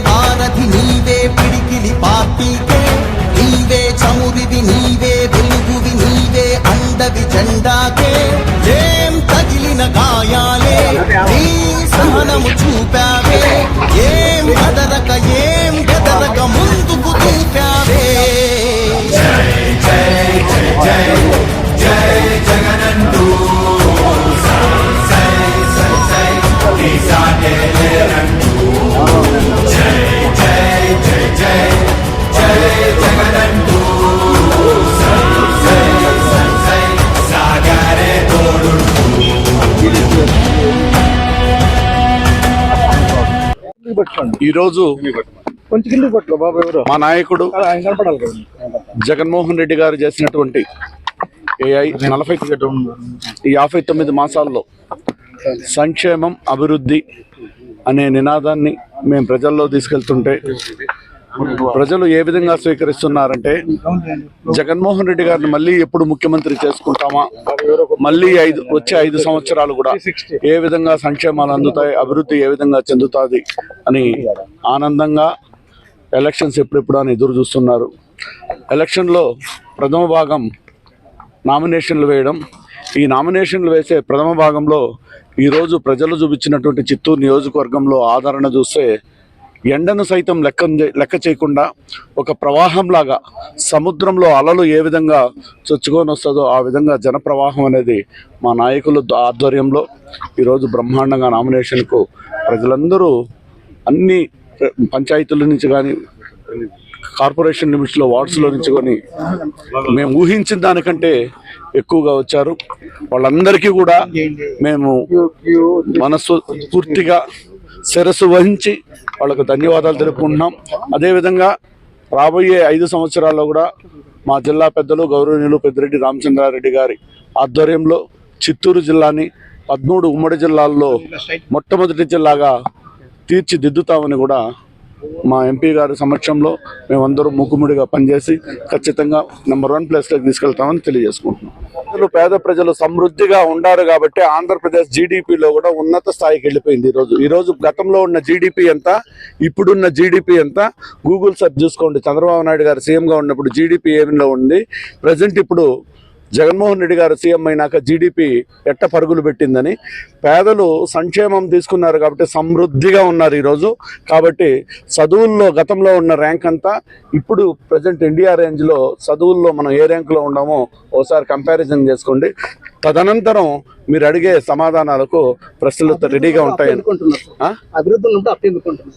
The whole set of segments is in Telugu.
భారతి నీవే పిడికిలి పార్టీకే నీవే చమురివి నీవే వెలుగువి నీవే అందవి జెండాకే కొంచెం పట్టుకో బాబు ఎవరు. మా నాయకుడు జగన్మోహన్ రెడ్డి గారు చేసినటువంటి ఈ నలభై ఈ యాభై తొమ్మిది మాసాల్లో సంక్షేమం అభివృద్ధి అనే నినాదాన్ని మేము ప్రజల్లో తీసుకెళ్తుంటే ప్రజలు ఏ విధంగా స్వీకరిస్తున్నారంటే జగన్మోహన్ రెడ్డి గారిని మళ్ళీ ఎప్పుడు ముఖ్యమంత్రి చేసుకుంటామా? మళ్ళీ ఐదు వచ్చే ఐదు సంవత్సరాలు కూడా ఏ విధంగా సంక్షేమాలు అందుతాయి అభివృద్ధి ఏ విధంగా చెందుతుంది అని ఆనందంగా ఎలక్షన్స్ ఎప్పుడెప్పుడు అని ఎదురు చూస్తున్నారు. ఎలక్షన్లో ప్రథమ భాగం నామినేషన్లు వేయడం ఈ నామినేషన్లు వేసే ప్రథమ భాగంలో ఈరోజు ప్రజలు చూపించినటువంటి చిత్తూరు నియోజకవర్గంలో ఆదరణ చూస్తే ఎండను సైతం లెక్క లెక్క చేయకుండా ఒక ప్రవాహంలాగా సముద్రంలో అలలు ఏ విధంగా చొచ్చుకొని వస్తుందో ఆ విధంగా జనప్రవాహం అనేది మా నాయకుల ఆధ్వర్యంలో ఈరోజు బ్రహ్మాండంగా నామినేషన్కు ప్రజలందరూ అన్ని పంచాయతీల నుంచి కానీ కార్పొరేషన్ లిమిట్స్లో వార్డ్స్లో నుంచి కొని మేము ఊహించిన దానికంటే ఎక్కువగా వచ్చారు. వాళ్ళందరికీ కూడా మేము మనస్సు పూర్తిగా శిరస్సు వహించి వాళ్ళకు ధన్యవాదాలు తెలుపుకుంటున్నాం. అదేవిధంగా రాబోయే ఐదు సంవత్సరాల్లో కూడా మా జిల్లా పెద్దలు గౌరవనీయులు పెద్దిరెడ్డి రామచంద్రారెడ్డి గారి ఆధ్వర్యంలో చిత్తూరు జిల్లాని పదమూడు ఉమ్మడి జిల్లాల్లో మొట్టమొదటి జిల్లాగా తీర్చిదిద్దుతామని కూడా మా ఎంపీ గారి సమక్షంలో మేమందరూ ముక్కుముడిగా పనిచేసి ఖచ్చితంగా నెంబర్ వన్ ప్లేస్లోకి తీసుకెళ్తామని తెలియజేసుకుంటున్నాం. ప్రజలు పేద ప్రజలు సమృద్ధిగా ఉండారు కాబట్టి ఆంధ్రప్రదేశ్ జీడిపిలో కూడా ఉన్నత స్థాయికి వెళ్ళిపోయింది ఈరోజు. ఈరోజు గతంలో ఉన్న జీడిపి ఎంత ఇప్పుడున్న జీడిపి ఎంత? గూగుల్ సెర్చ్ చూసుకోండి. చంద్రబాబు నాయుడు గారు సీఎంగా ఉన్నప్పుడు జీడిపి ఏమిలో ఉంది? ప్రజెంట్ ఇప్పుడు జగన్మోహన్ రెడ్డి గారు సీఎం అయినాక జీడిపి ఎట్ట పరుగులు పెట్టిందని పేదలు సంక్షేమం తీసుకున్నారు కాబట్టి సమృద్ధిగా ఉన్నారు ఈరోజు. కాబట్టి చదువుల్లో గతంలో ఉన్న ర్యాంక్ అంతా ఇప్పుడు ప్రజెంట్ ఇండియా రేంజ్లో చదువుల్లో మనం ఏ ర్యాంకులో ఉన్నామో ఒకసారి కంపారిజన్ చేసుకోండి. తదనంతరం మీరు అడిగే సమాధానాలకు ప్రశ్నలు రెడీగా ఉంటాయని ఎందుకుంటున్నారు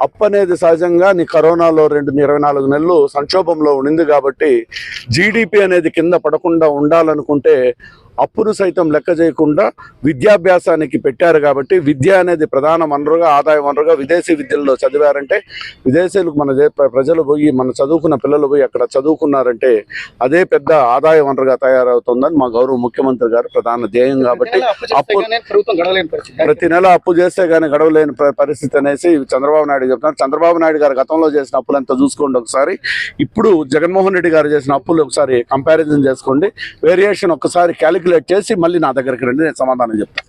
అప్పు అనేది సహజంగా నీ కరోనాలో రెండు ఇరవై నాలుగు నెలలు సంక్షోభంలో ఉండింది కాబట్టి జీడిపి అనేది కింద పడకుండా ఉండాలనుకుంటే అప్పును సైతం లెక్క చేయకుండా విద్యాభ్యాసానికి పెట్టారు కాబట్టి విద్య అనేది ప్రధాన వనరుగా ఆదాయ వనరుగా విదేశీ విద్యల్లో చదివారంటే విదేశీయులకు మన ప్రజలు పోయి మన చదువుకున్న పిల్లలు పోయి అక్కడ చదువుకున్నారంటే అదే పెద్ద ఆదాయ వనరుగా తయారవుతుందని మా గౌరవ ముఖ్యమంత్రి గారు ప్రధాన ధ్యేయం కాబట్టి అప్పు ప్రతి నెల అప్పు చేస్తే గానీ గడవలేని పరిస్థితి అనేసి చంద్రబాబు నాయుడు చెప్తున్నారు. చంద్రబాబు నాయుడు గారు గతంలో చేసిన అప్పులు ఎంత చూసుకోండి ఒకసారి. ఇప్పుడు జగన్మోహన్ రెడ్డి గారు చేసిన అప్పులు ఒకసారి కంపారిజన్ చేసుకోండి. వేరియేషన్ ఒకసారి క్యాలిక్యులేట్ చేసి మళ్ళీ నా దగ్గరికి రండి నేను సమాధానం చెప్తాను